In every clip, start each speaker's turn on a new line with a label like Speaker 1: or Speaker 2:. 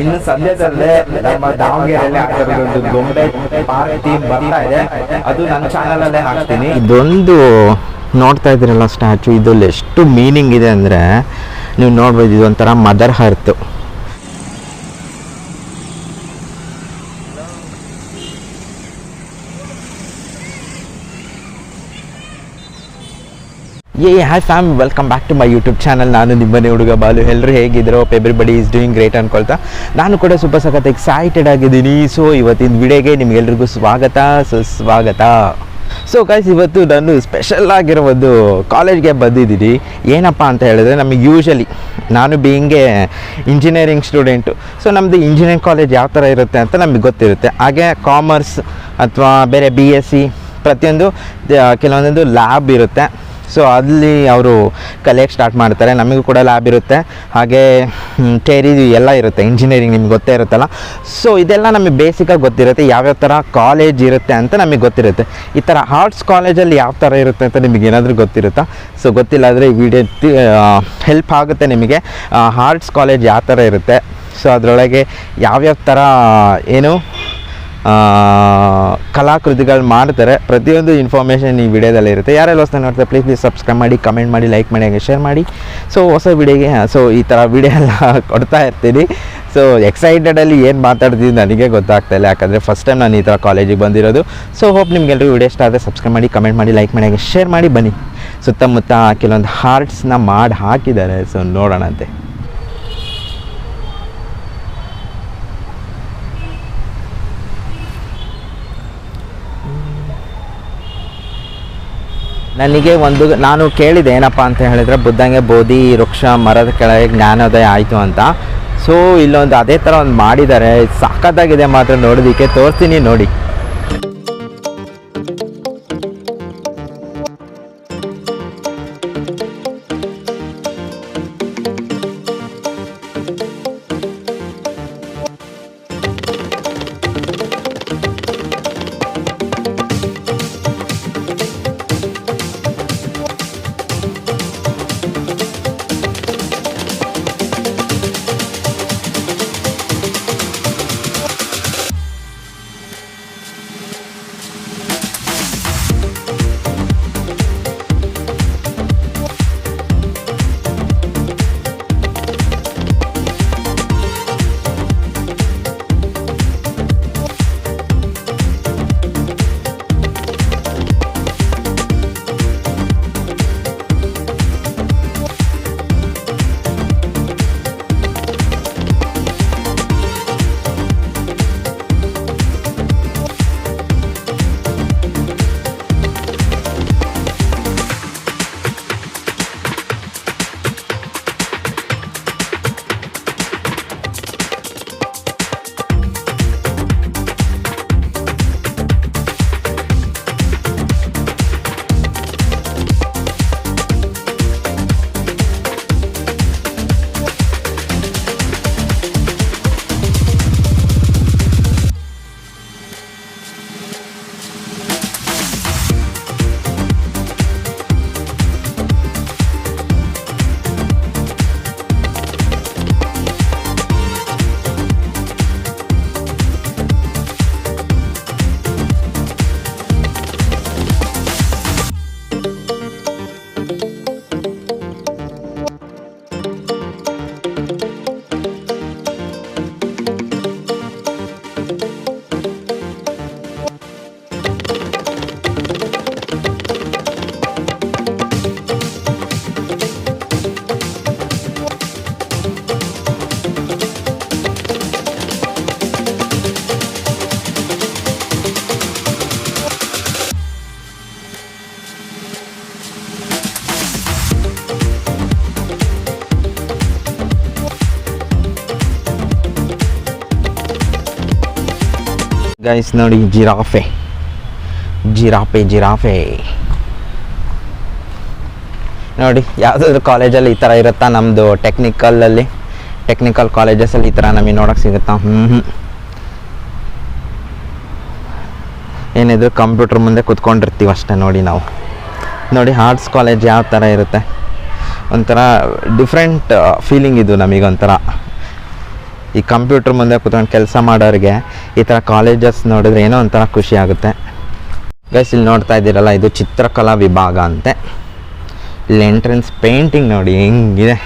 Speaker 1: ಇನ್ನು ಸದ್ಯದಲ್ಲೇ ನಮ್ಮ ದಾವಣಗೆರೆಯಲ್ಲಿ ಆಗಿರೋದೊಂದು ಗೊಂಬೆ ಪಾರ್ಟಿ ಬರ್ತಾ ಇದೆ. ಅದು ನನ್ನ ಚಾನಲ್ ಅಲ್ಲೇ ಹಾಕ್ತೀನಿ.
Speaker 2: ಇದೊಂದು ನೋಡ್ತಾ ಇದ್ದೀರಲ್ಲ ಸ್ಟ್ಯಾಚು. ಇದ್ರಲ್ಲಿ ಎಷ್ಟು ಮೀನಿಂಗ್ ಇದೆ ಅಂದ್ರೆ ನೀವು ನೋಡ್ಬೋದು, ಇದೊಂಥರ ಮದರ್ ಹರ್ತ್. ಏ hi fam welcome back to my YouTube channel ನಾನು ನಿಮ್ಮನೆ ಹುಡುಗ ಬಾಲು. ಎಲ್ಲರೂ ಹೇಗಿದ್ರು ಎವ್ರಿಬಡಿ ಈಸ್ ಡೂಯಿಂಗ್ ಗ್ರೇಟ್ ಅನ್ಕೊಳ್ತಾ. ನಾನು ಕೂಡ ಸ್ವಲ್ಪ ಸಖತ್ ಎಕ್ಸೈಟೆಡ್ ಆಗಿದ್ದೀನಿ. ಸೊ ಇವತ್ತಿನ ವಿಡಿಯೋಗೆ ನಿಮ್ಗೆಲ್ರಿಗೂ ಸ್ವಾಗತ, ಸುಸ್ವಾಗತ. ಸೊ ಗೈಸ್ ಇವತ್ತು ನಾನು ಸ್ಪೆಷಲ್ ಆಗಿರೋ ಒಂದು ಕಾಲೇಜ್ಗೆ ಬಂದಿದ್ದೀನಿ. ಏನಪ್ಪ ಅಂತ ಹೇಳಿದ್ರೆ, ನಮಗೆ ಯೂಶಲಿ ನಾನು ಬೀಯಿಂಗೆ ಇಂಜಿನಿಯರಿಂಗ್ ಸ್ಟೂಡೆಂಟು ಸೊ ನಮ್ಮದು ಇಂಜಿನಿಯರಿಂಗ್ ಕಾಲೇಜ್ ಯಾವ ಥರ ಇರುತ್ತೆ ಅಂತ ನಮಗೆ ಗೊತ್ತಿರುತ್ತೆ. ಹಾಗೆ ಕಾಮರ್ಸ್ ಅಥವಾ ಬೇರೆ ಬಿ ಎಸ್ ಸಿ ಪ್ರತಿಯೊಂದು ಕೆಲವೊಂದೊಂದು ಲ್ಯಾಬ್ ಇರುತ್ತೆ. ಸೊ ಅಲ್ಲಿ ಅವರು ಕಲಿಯೋಕ್ಕೆ ಸ್ಟಾರ್ಟ್ ಮಾಡ್ತಾರೆ. ನಮಗೂ ಕೂಡ ಲ್ಯಾಬ್ ಇರುತ್ತೆ. ಹಾಗೆ ಟೇರಿ ಎಲ್ಲ ಇರುತ್ತೆ. ಇಂಜಿನಿಯರಿಂಗ್ ನಿಮ್ಗೆ ಗೊತ್ತೇ ಇರುತ್ತಲ್ಲ. ಸೊ ಇದೆಲ್ಲ ನಮಗೆ ಬೇಸಿಕಾಗಿ ಗೊತ್ತಿರುತ್ತೆ. ಯಾವ್ಯಾವ ಥರ ಕಾಲೇಜ್ ಇರುತ್ತೆ ಅಂತ ನಮಗೆ ಗೊತ್ತಿರುತ್ತೆ. ಈ ಥರ ಆರ್ಟ್ಸ್ ಕಾಲೇಜಲ್ಲಿ ಯಾವ ಥರ ಇರುತ್ತೆ ಅಂತ ನಿಮಗೆ ಏನಾದರೂ ಗೊತ್ತಿರುತ್ತಾ? ಸೊ ಗೊತ್ತಿಲ್ಲ ಅಂದರೆ ಈ ವಿಡಿಯೋ ಹೆಲ್ಪ್ ಆಗುತ್ತೆ ನಿಮಗೆ. ಆರ್ಟ್ಸ್ ಕಾಲೇಜ್ ಯಾವ ಥರ ಇರುತ್ತೆ? ಸೊ ಅದರೊಳಗೆ ಯಾವ್ಯಾವ ಥರ ಏನು ಕಲಾಕೃತಿಗಳು ಮಾಡ್ತಾರೆ. ಪ್ರತಿಯೊಂದು ಇನ್ಫಾರ್ಮೇಷನ್ ಈ ವಿಡಿಯೋದಲ್ಲಿ ಇರುತ್ತೆ. ಯಾರೆಲ್ಲ ಹೊಸ ನೋಡ್ತಾರೆ ಪ್ಲೀಸ್ ಪ್ಲೀಸ್ ಸಬ್ಸ್ಕ್ರೈಬ್ ಮಾಡಿ ಕಮೆಂಟ್ ಮಾಡಿ ಲೈಕ್ ಮಾಡಿ, ಹಾಗೆ ಶೇರ್ ಮಾಡಿ. ಸೊ ಹೊಸ ವಿಡಿಯೋಗೆ ಸೊ ಈ ಥರ ವಿಡಿಯೋ ಎಲ್ಲ ಕೊಡ್ತಾ ಇರ್ತೀನಿ. ಸೊ ಎಕ್ಸೈಟೆಡಲ್ಲಿ ಏನು ಮಾತಾಡ್ತೀನಿ ನನಗೆ ಗೊತ್ತಾಗ್ತಾ ಇಲ್ಲ. ಯಾಕಂದರೆ ಫಸ್ಟ್ ಟೈಮ್ ನಾನು ಈ ಥರ ಕಾಲೇಜಿಗೆ ಬಂದಿರೋದು. ಸೊ ಹೋಪ್ ನಿಮಗೆಲ್ಲರೂ ವಿಡಿಯೋ ಇಷ್ಟ ಆದರೆ ಸಬ್ಸ್ಕ್ರೈಬ್ ಮಾಡಿ ಕಮೆಂಟ್ ಮಾಡಿ ಲೈಕ್ ಮಾಡಿ, ಹಾಗೆ ಶೇರ್ ಮಾಡಿ ಬನ್ನಿ. ಸುತ್ತಮುತ್ತ ಕೆಲವೊಂದು ಹಾರ್ಟ್ಸ್ನ ಮಾಡಿ ಹಾಕಿದ್ದಾರೆ. ಸೊ ನೋಡೋಣಂತೆ. ನನಗೆ ಒಂದು ನಾನು ಕೇಳಿದೆ ಏನಪ್ಪ ಅಂತ ಹೇಳಿದ್ರೆ ಬುದ್ಧಂಗೆ ಬೋಧಿ, ವೃಕ್ಷ, ಮರದ ಕೆಳಗೆ ಜ್ಞಾನೋದಯ ಆಯಿತು ಅಂತ. ಸೊ ಇಲ್ಲೊಂದು ಅದೇ ಥರ ಒಂದು ಮಾಡಿದ್ದಾರೆ. ಸಖತ್ತಾಗಿದೆ ಮಾತ್ರ ನೋಡೋದಕ್ಕೆ. ತೋರಿಸ್ತೀನಿ ನೋಡಿ. ಗೈಸ್ ನೋಡಿ ಜಿರಾಫೆ ಜಿರಾಫೆ ಜಿರಾಫೆ ನೋಡಿ, ಯಾವುದಾದ್ರು ಕಾಲೇಜಲ್ಲಿ ಈ ಥರ ಇರುತ್ತಾ ನಮ್ಮದು ಟೆಕ್ನಿಕಲಲ್ಲಿ ಟೆಕ್ನಿಕಲ್ ಕಾಲೇಜಸಲ್ಲಿ ಈ ಥರ ನಮಗೆ ನೋಡೋಕೆ ಸಿಗುತ್ತಾ? ಹ್ಞೂ ಹ್ಞೂ ಏನಿದ್ರು ಕಂಪ್ಯೂಟರ್ ಮುಂದೆ ಕುತ್ಕೊಂಡಿರ್ತೀವಿ ಅಷ್ಟೇ ನೋಡಿ ನಾವು. ನೋಡಿ ಆರ್ಟ್ಸ್ ಕಾಲೇಜ್ ಯಾವ ಥರ ಇರುತ್ತೆ? ಒಂಥರ ಡಿಫ್ರೆಂಟ್ ಫೀಲಿಂಗ್ ಇದು ನಮಗೊಂಥರ. ಈ ಕಂಪ್ಯೂಟರ್ ಮುಂದೆ ಕುತ್ಕೊಂಡು ಕೆಲಸ ಮಾಡೋರಿಗೆ ಈ ಥರ ಕಾಲೇಜಸ್ ನೋಡಿದ್ರೆ ಏನೋ ಒಂಥರ ಖುಷಿ ಆಗುತ್ತೆ. ಗೈಸ್ ಇಲ್ಲಿ ನೋಡ್ತಾ ಇದ್ದೀರಲ್ಲ, ಇದು ಚಿತ್ರಕಲಾ ವಿಭಾಗ ಅಂತೆ. ಇಲ್ಲಿ ಎಂಟ್ರೆನ್ಸ್ ಪೇಂಟಿಂಗ್ ನೋಡಿ, ಹೆಂಗಿದೆ.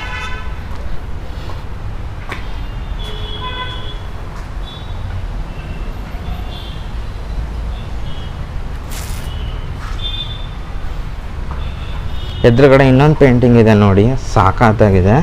Speaker 2: ಎದುರುಗಡೆ ಇನ್ನೊಂದು ಪೇಂಟಿಂಗ್ ಇದೆ ನೋಡಿ, ಸಾಕಾತಾಗಿದೆ.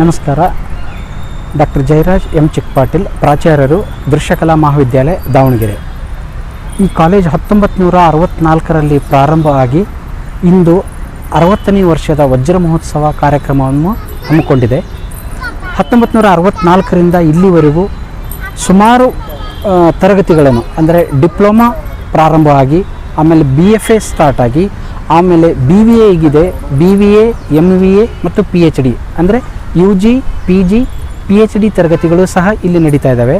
Speaker 3: ನಮಸ್ಕಾರ. Doctor Jayaraj M. ಚಿಕ್ಪಾಟೀಲ್ ಪ್ರಾಚಾರ್ಯರು ದೃಶ್ಯಕಲಾ ಮಹಾವಿದ್ಯಾಲಯ ದಾವಣಗೆರೆ. ಈ ಕಾಲೇಜ್ ಹತ್ತೊಂಬತ್ತು ನೂರ ಅರವತ್ತ್ನಾಲ್ಕರಲ್ಲಿ ಪ್ರಾರಂಭ ಆಗಿ ಇಂದು ಅರವತ್ತನೇ ವರ್ಷದ ವಜ್ರ ಮಹೋತ್ಸವ ಕಾರ್ಯಕ್ರಮವನ್ನು ಹಮ್ಮಿಕೊಂಡಿದೆ. ಹತ್ತೊಂಬತ್ತು ನೂರ ಅರವತ್ತ್ನಾಲ್ಕರಿಂದ ಇಲ್ಲಿವರೆಗೂ ಸುಮಾರು ತರಗತಿಗಳನ್ನು, ಅಂದರೆ ಡಿಪ್ಲೊಮಾ ಪ್ರಾರಂಭ ಆಗಿ, ಆಮೇಲೆ ಬಿ ಎಫ್ ಎ ಸ್ಟಾರ್ಟ್ ಆಗಿ, ಆಮೇಲೆ B V ಎಗಿದೆ B V A M V A ಮತ್ತು ಪಿ ಎಚ್ ಡಿ. ಅಂದರೆ U G P G P H D ತರಗತಿಗಳು ಸಹ ಇಲ್ಲಿ ನಡೀತಾ ಇದ್ದಾವೆ.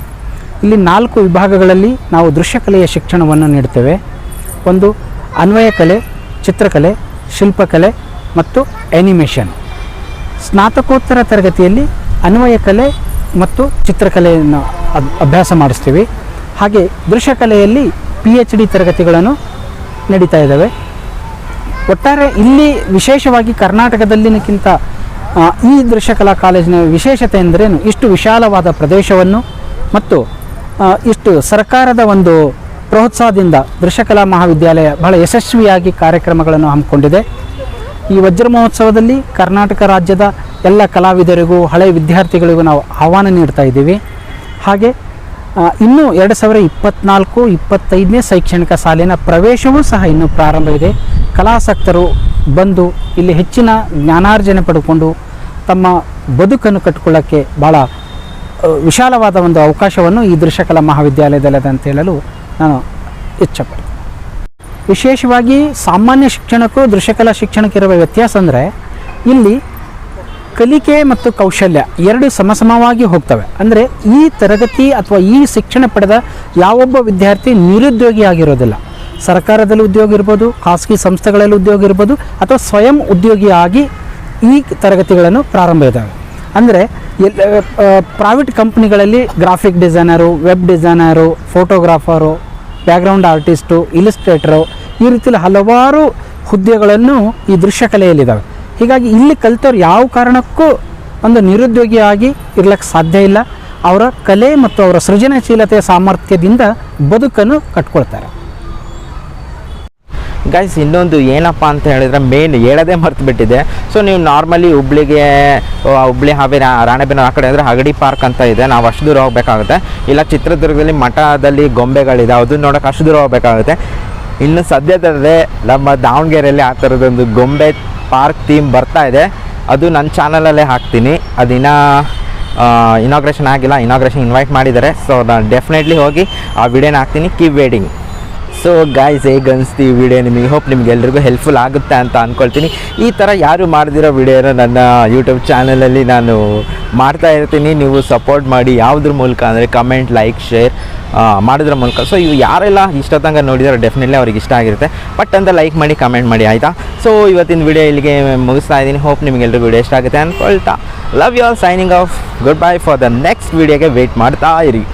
Speaker 3: ಇಲ್ಲಿ ನಾಲ್ಕು ವಿಭಾಗಗಳಲ್ಲಿ ನಾವು ದೃಶ್ಯಕಲೆಯ ಶಿಕ್ಷಣವನ್ನು ನೀಡುತ್ತೇವೆ ಒಂದು ಅನ್ವಯ ಕಲೆ ಚಿತ್ರಕಲೆ, ಶಿಲ್ಪಕಲೆ ಮತ್ತು ಆ್ಯನಿಮೇಷನ್ ಸ್ನಾತಕೋತ್ತರ ತರಗತಿಯಲ್ಲಿ ಅನ್ವಯ ಕಲೆ ಮತ್ತು ಚಿತ್ರಕಲೆಯನ್ನು ಅಭ್ಯಾಸ ಮಾಡಿಸ್ತೀವಿ. ಹಾಗೆ ದೃಶ್ಯಕಲೆಯಲ್ಲಿ ಪಿ ಎಚ್ ಡಿ ತರಗತಿಗಳನ್ನು ನಡೀತಾ ಇದ್ದಾವೆ. ಒಟ್ಟಾರೆ ಇಲ್ಲಿ ವಿಶೇಷವಾಗಿ ಕರ್ನಾಟಕದಲ್ಲಿನಕ್ಕಿಂತ ಈ ದೃಶ್ಯಕಲಾ ಕಾಲೇಜಿನ ವಿಶೇಷತೆ ಎಂದರೇನು? ಇಷ್ಟು ವಿಶಾಲವಾದ ಪ್ರದೇಶವನ್ನು ಮತ್ತು ಇಷ್ಟು ಸರ್ಕಾರದ ಒಂದು ಪ್ರೋತ್ಸಾಹದಿಂದ ದೃಶ್ಯಕಲಾ ಮಹಾವಿದ್ಯಾಲಯ ಬಹಳ ಯಶಸ್ವಿಯಾಗಿ ಕಾರ್ಯಕ್ರಮಗಳನ್ನು ಹಮ್ಮಿಕೊಂಡಿದೆ. ಈ ವಜ್ರ ಮಹೋತ್ಸವದಲ್ಲಿ ಕರ್ನಾಟಕ ರಾಜ್ಯದ ಎಲ್ಲ ಕಲಾವಿದರಿಗೂ, ಹಳೆ ವಿದ್ಯಾರ್ಥಿಗಳಿಗೂ ನಾವು ಆಹ್ವಾನ ನೀಡ್ತಾ ಇದ್ದೀವಿ. ಹಾಗೆ ಇನ್ನೂ ಎರಡು ಸಾವಿರ ಇಪ್ಪತ್ನಾಲ್ಕು, ಇಪ್ಪತ್ತೈದನೇ ಶೈಕ್ಷಣಿಕ ಸಾಲಿನ ಪ್ರವೇಶವೂ ಸಹ ಇನ್ನೂ ಪ್ರಾರಂಭ ಇದೆ. ಕಲಾಸಕ್ತರು ಬಂದು ಇಲ್ಲಿ ಹೆಚ್ಚಿನ ಜ್ಞಾನಾರ್ಜನೆ ಪಡ್ಕೊಂಡು ತಮ್ಮ ಬದುಕನ್ನು ಕಟ್ಟಿಕೊಳ್ಳೋಕ್ಕೆ ಭಾಳ ವಿಶಾಲವಾದ ಒಂದು ಅವಕಾಶವನ್ನು ಈ ದೃಶ್ಯಕಲಾ ಮಹಾವಿದ್ಯಾಲಯದಲ್ಲಿದೆ ಅಂತ ಹೇಳಲು ನಾನು ಇಚ್ಛಪಡ್ತೀನಿ. ವಿಶೇಷವಾಗಿ ಸಾಮಾನ್ಯ ಶಿಕ್ಷಣಕ್ಕೂ ದೃಶ್ಯಕಲಾ ಶಿಕ್ಷಣಕ್ಕಿರುವ ವ್ಯತ್ಯಾಸ ಅಂದರೆ ಇಲ್ಲಿ ಕಲಿಕೆ ಮತ್ತು ಕೌಶಲ್ಯ ಎರಡು ಸಮಸಮವಾಗಿ ಹೋಗ್ತವೆ. ಅಂದರೆ ಈ ತರಗತಿ ಅಥವಾ ಈ ಶಿಕ್ಷಣ ಪಡೆದ ಯಾವೊಬ್ಬ ವಿದ್ಯಾರ್ಥಿ ನಿರುದ್ಯೋಗಿ ಆಗಿರೋದಿಲ್ಲ. ಸರ್ಕಾರದಲ್ಲಿ ಉದ್ಯೋಗ ಇರ್ಬೋದು, ಖಾಸಗಿ ಸಂಸ್ಥೆಗಳಲ್ಲಿ ಉದ್ಯೋಗ ಇರ್ಬೋದು, ಅಥವಾ ಸ್ವಯಂ ಉದ್ಯೋಗಿಯಾಗಿ ಈ ತರಗತಿಗಳನ್ನು ಪ್ರಾರಂಭ ಇದ್ದಾವೆ. ಅಂದರೆ ಎಲ್ಲ private ಕಂಪ್ನಿಗಳಲ್ಲಿ graphic designer web designer photographer background artist illustrator ಈ ರೀತಿಯಲ್ಲಿ ಹಲವಾರು ಹುದ್ದೆಗಳನ್ನು ಈ ದೃಶ್ಯಕಲೆಯಲ್ಲಿದ್ದಾವೆ ಹೀಗಾಗಿ ಇಲ್ಲಿ ಕಲಿತವ್ರು ಯಾವ ಕಾರಣಕ್ಕೂ ಒಂದು ನಿರುದ್ಯೋಗಿಯಾಗಿ ಇರ್ಲಿಕ್ಕೆ ಸಾಧ್ಯ ಇಲ್ಲ. ಅವರ ಕಲೆ ಮತ್ತು ಅವರ ಸೃಜನಶೀಲತೆಯ ಸಾಮರ್ಥ್ಯದಿಂದ ಬದುಕನ್ನು ಕಟ್ಕೊಳ್ತಾರೆ.
Speaker 2: ಗೈಸ್ ಇನ್ನೊಂದು ಏನಪ್ಪ ಅಂತ ಹೇಳಿದ್ರೆ ಮೇನ್ ಹೇಳೋದೇ ಮರ್ತು ಬಿಟ್ಟಿದೆ ಸೊ ನೀವು ನಾರ್ಮಲಿ ಹುಬ್ಳಿಗೆ ಹುಬ್ಳಿ ಹಾವೇರಿ ರಾಣೆಬೆನ್ನೂರು ಆ ಕಡೆ ಅಂದರೆ ಹಗಡಿ ಪಾರ್ಕ್ ಅಂತ ಇದೆ. ನಾವು ಅಷ್ಟು ದೂರ ಹೋಗಬೇಕಾಗುತ್ತೆ. ಇಲ್ಲ, ಚಿತ್ರದುರ್ಗದಲ್ಲಿ ಮಠದಲ್ಲಿ ಗೊಂಬೆಗಳಿದೆ ಅದನ್ನ ನೋಡೋಕೆ ಅಷ್ಟು ದೂರ ಹೋಗಬೇಕಾಗುತ್ತೆ. ಇನ್ನು ಸದ್ಯದಲ್ಲೇ ನಮ್ಮ ದಾವಣಗೆರೆಯಲ್ಲಿ ಆ ಥರದೊಂದು ಗೊಂಬೆ ಪಾರ್ಕ್ ಥೀಮ್ ಬರ್ತಾ ಇದೆ. ಅದು ನನ್ನ ಚಾನಲಲ್ಲೇ ಹಾಕ್ತೀನಿ. ಅದಿನ ಇನಾಗ್ರೇಷನ್ ಆಗಿಲ್ಲ. ಇನಾಗ್ರೇಷನ್ ಇನ್ವೈಟ್ ಮಾಡಿದ್ದಾರೆ. ಸೊ ನಾನು ಡೆಫಿನೆಟ್ಲಿ ಹೋಗಿ ಆ ವಿಡಿಯೋನ ಹಾಕ್ತೀನಿ. ಕೀಪ್ ವೇಟಿಂಗ್ ಸೊ ಗಾಯ್ಸ್ ಹೇಗೆ ಅನಿಸ್ತು ಈ ವಿಡಿಯೋ ನಿಮಗೆ ಹೋಪ್ ನಿಮ್ಗೆ ಎಲ್ರಿಗೂ ಹೆಲ್ಪ್ಫುಲ್ ಆಗುತ್ತೆ ಅಂತ ಅಂದ್ಕೊಳ್ತೀನಿ ಈ ಥರ ಯಾರು ಮಾಡಿದಿರೋ ವಿಡಿಯೋನ ನನ್ನ ಯೂಟ್ಯೂಬ್ ಚಾನಲಲ್ಲಿ ನಾನು ಮಾಡ್ತಾ ಇರ್ತೀನಿ. ನೀವು ಸಪೋರ್ಟ್ ಮಾಡಿ ಯಾವುದ್ರ ಮೂಲಕ ಅಂದರೆ ಕಮೆಂಟ್ ಲೈಕ್ ಶೇರ್ ಮಾಡಿದ್ರ ಮೂಲಕ. ಸೊ ಇವು ಯಾರೆಲ್ಲ ಇಷ್ಟೊತ್ತಂಗ ನೋಡಿದಾರೋ ಡೆಫಿನೆಟ್ಲಿ ಅವ್ರಿಗೆ ಇಷ್ಟ ಆಗಿರುತ್ತೆ. ಬಟ್ ಅಂತ ಲೈಕ್ ಮಾಡಿ ಕಮೆಂಟ್ ಮಾಡಿ, ಆಯಿತಾ? ಸೊ ಇವತ್ತಿನ ವಿಡಿಯೋ ಇಲ್ಲಿಗೆ ಮುಗಿಸ್ತಾ ಇದ್ದೀನಿ. ಹೋಪ್ ನಿಮಗೆ ಎಲ್ರಿಗೂ ವಿಡಿಯೋ ಇಷ್ಟ ಆಗುತ್ತೆ ಅಂದ್ಕೊಳ್ತಾ love you all signing off good bye for the next ವಿಡಿಯೋಗೆ ವೆಯ್ಟ್ ಮಾಡ್ತಾ ಇರಿ.